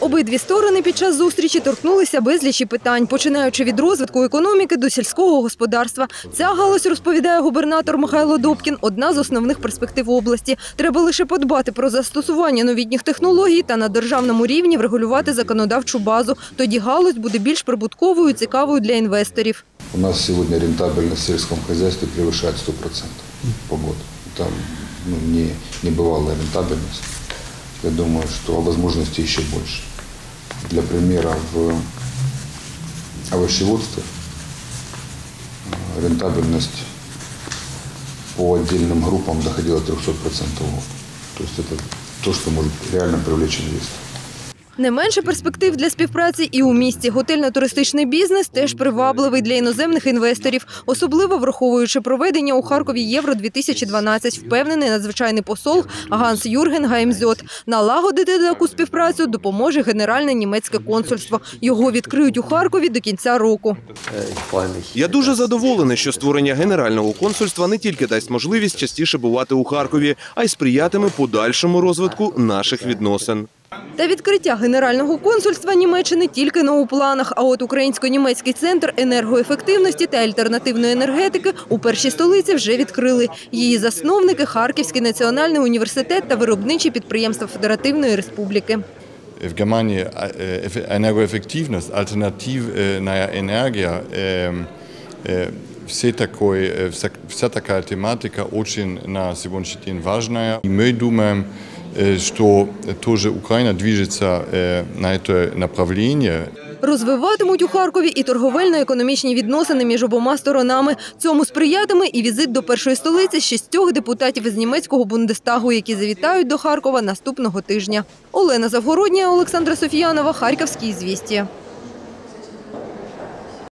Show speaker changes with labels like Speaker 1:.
Speaker 1: Обидві сторони під час зустрічі торкнулися безлічі питань, починаючи від розвитку економіки до сільського господарства. Ця галузь, розповідає губернатор Михайло Добкін, одна з основних перспектив області. Треба лише подбати про застосування новітніх технологій та на державному рівні врегулювати законодавчу базу. Тоді галузь буде більш прибутковою, і цікавою для інвесторів.
Speaker 2: У нас сегодня рентабельность в сельском хозяйстве превышает 100% по году. Там ну, не, небывалая рентабельность. Я думаю, что возможностей еще больше. Для примера, в овощеводстве э, рентабельность по отдельным группам доходила 300% в год. То есть это то, что может реально привлечь инвестора.
Speaker 1: Не менше перспектив для співпраці і у місті. Готельно-туристичний бізнес теж привабливий для іноземних інвесторів, особливо враховуючи проведення у Харкові Євро 2012 впевнений надзвичайний посол Ганс Юрген Гаймзьот. Налагодити таку співпрацю допоможе генеральне німецьке консульство. Його відкриють у Харкові до кінця року.
Speaker 3: Я дуже задоволений, що створення генерального консульства не тільки дасть можливість частіше бувати у Харкові, а й сприятиме подальшому розвитку наших відносин.
Speaker 1: Та відкриття генерального консульства Німеччини тільки не у планах. А от українсько-німецький центр енергоефективності та альтернативної енергетики у першій столиці вже відкрили. Її засновники Харківський національний університет та виробничі підприємства Федеративної Республіки.
Speaker 4: в Германии э, эффе- энергоэффективность, альтернативная энергия, эм, э, все такой, э, вся, вся такая тематика очень на сегодняшний день важная. И мы думаем, э, что тоже Украина движется э, на это направление.
Speaker 1: Розвиватимуть у Харкові і торговельно-економічні відносини між обома сторонами. Цьому сприятиме і візит до першої столиці шістьох депутатів із німецького бундестагу, які завітають до Харкова наступного тижня. Олена Завгородня, Олександра Софіянова, Харківські звістя.